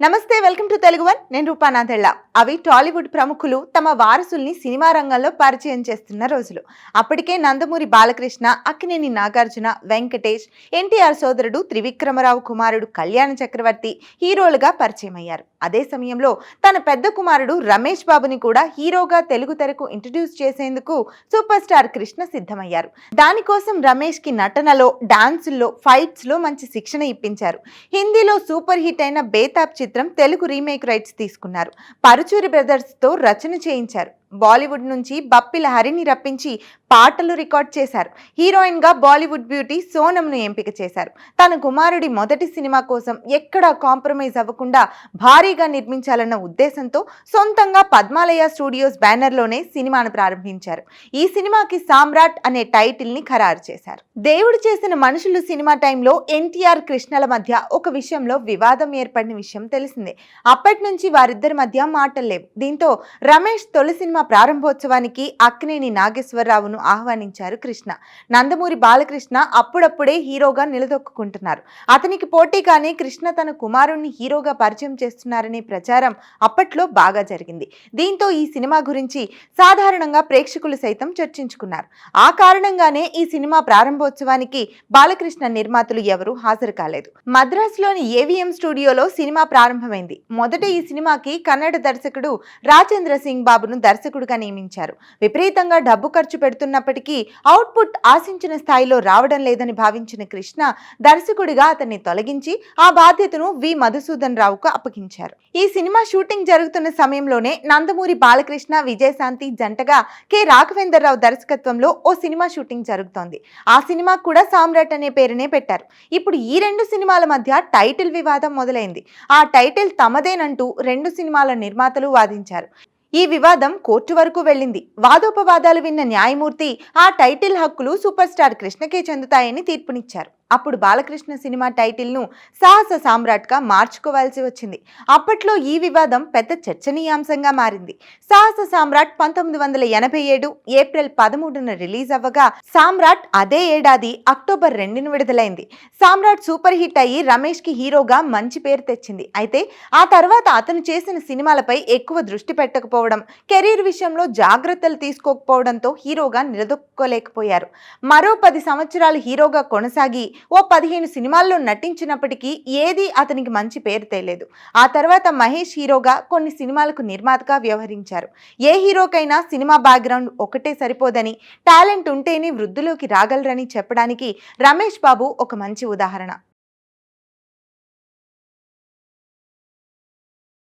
నమస్తే welcome to Telugu one. నేను రూపానాథెళ్ళ అవి టాలీవుడ్ ప్రముఖులు తమ వారసుల్ని సినిమా రంగంలో పరిచయం చేస్తున్న రోజులు. అప్పటికే నందమూరి బాలకృష్ణ అక్కినేని నాగార్జున వెంకటేష్ ఎన్టీఆర్ సోదరుడు త్రివిక్రమరావు కుమారుడు కళ్యాణ చక్రవర్తి హీరోలుగా పరిచయం అయ్యారు అదే సమయంలో తన పెద్ద కుమారుడు రమేష్ బాబుని కూడా హీరోగా తెలుగు తెరకు ఇంట్రడ్యూస్ చేసేందుకు సూపర్ స్టార్ కృష్ణ సిద్ధమయ్యారు. దానికోసం రమేష్కి నటనలో డాన్సుల్లో ఫైట్స్లో మంచి శిక్షణ ఇప్పించారు. హిందీలో సూపర్ హిట్ అయిన బేతాబ్ చిత్రం తెలుగు రీమేక్ రైట్స్ తీసుకున్నారు. పరుచూరి బ్రదర్స్తో రచన చేయించారు. బాలీవుడ్ నుంచి బప్పిల హరిని రప్పించి పాటలు రికార్డ్ చేశారు. హీరోయిన్గా బాలీవుడ్ బ్యూటీ సోనంను ఎంపిక చేశారు. తన కుమారుడి మొదటి సినిమా కోసం ఎక్కడా కాంప్రమైజ్ అవ్వకుండా భారీగా నిర్మించాలన్న ఉద్దేశంతో సొంతంగా పద్మాలయ స్టూడియోస్ బ్యానర్లోనే సినిమాను ప్రారంభించారు. ఈ సినిమాకి సామ్రాట్ అనే టైటిల్ని ఖరారు చేశారు. దేవుడు చేసిన మనుషులు సినిమా టైంలో ఎన్టీఆర్ కృష్ణల మధ్య ఒక విషయంలో వివాదం ఏర్పడిన విషయం తెలిసిందే. అప్పటి నుంచి వారిద్దరి మధ్య మాటలు లేవు. దీంతో రమేష్ తొలి సినిమా ప్రారంభోత్సవానికి అక్కినేని నాగేశ్వరరావును ఆహ్వానించారు కృష్ణ. నందమూరి బాలకృష్ణ అప్పుడప్పుడే హీరోగా నిలదొక్కుంటున్నారు అతనికి పోటీగానే కృష్ణ తన కుమారుణ్ణి హీరోగా పరిచయం చేస్తున్నారనే ప్రచారం అప్పట్లో బాగా జరిగింది. దీంతో ఈ సినిమా గురించి సాధారణంగా ప్రేక్షకులు సైతం చర్చించుకున్నారు. ఆ కారణంగానే ఈ సినిమా ప్రారంభోత్సవానికి బాలకృష్ణ నిర్మాతలు ఎవరూ హాజరు కాలేదు. మద్రాసులోని ఏవిఎం స్టూడియోలో సినిమా ప్రారంభమైంది. మొదట ఈ సినిమాకి కన్నడ దర్శకుడు రాజేంద్ర సింగ్ బాబును దర్శకుడు దర్శకుడిగా నియమించారు. విపరీతంగా డబ్బు ఖర్చు పెడుతున్నప్పటికీ అవుట్పుట్ ఆశించిన స్థాయిలో రావడం లేదని భావించిన కృష్ణ దర్శకుడిగా అతన్ని తొలగించి ఆ బాధ్యతను వి. మధుసూదన్ రావుకు అప్పగించారు. ఈ సినిమా షూటింగ్ జరుగుతున్న సమయంలోనే నందమూరి బాలకృష్ణ విజయశాంతి జంటగా కె. రాఘవేంద్రరావు దర్శకత్వంలో ఓ సినిమా షూటింగ్ జరుగుతోంది. ఆ సినిమా కూడా సామ్రాట్ అనే పేరునే పెట్టారు. ఇప్పుడు ఈ రెండు సినిమాల మధ్య టైటిల్ వివాదం మొదలైంది. ఆ టైటిల్ తమదేనంటూ రెండు సినిమాల నిర్మాతలు వాదించారు. ఈ వివాదం కోర్టు వరకు వెళ్ళింది. వాదోపవాదాలు విన్న న్యాయమూర్తి ఆ టైటిల్ హక్కులు సూపర్ స్టార్ కృష్ణకే చెందుతాయని తీర్పునిచ్చారు. అప్పుడు బాలకృష్ణ సినిమా టైటిల్ను సాహస సామ్రాట్గా మార్చుకోవాల్సి వచ్చింది. అప్పట్లో ఈ వివాదం పెద్ద చర్చనీయాంశంగా మారింది. సాహస సామ్రాట్ పంతొమ్మిది వందల ఎనభై ఏడు ఏప్రిల్ పదమూడున రిలీజ్ అవ్వగా సామ్రాట్ అదే ఏడాది అక్టోబర్ రెండున విడుదలైంది. సామ్రాట్ సూపర్ హిట్ అయ్యి రమేష్కి హీరోగా మంచి పేరు తెచ్చింది. అయితే ఆ తర్వాత అతను చేసిన సినిమాలపై ఎక్కువ దృష్టి పెట్టకపోవడం కెరీర్ విషయంలో జాగ్రత్తలు తీసుకోకపోవడంతో హీరోగా నిలదొక్కలేకపోయారు మరో పది సంవత్సరాలు హీరోగా కొనసాగి ఓ పదిహేను సినిమాల్లో నటించినప్పటికీ ఏది అతనికి మంచి పేరు తేలేదు. ఆ తర్వాత మహేష్ హీరోగా కొన్ని సినిమాలకు నిర్మాతగా వ్యవహరించారు. ఏ హీరోకైనా సినిమా బ్యాక్గ్రౌండ్ ఒకటే సరిపోదని టాలెంట్ ఉంటేనే వృద్ధిలోకి రాగలరని చెప్పడానికి రమేష్ బాబు ఒక మంచి ఉదాహరణ.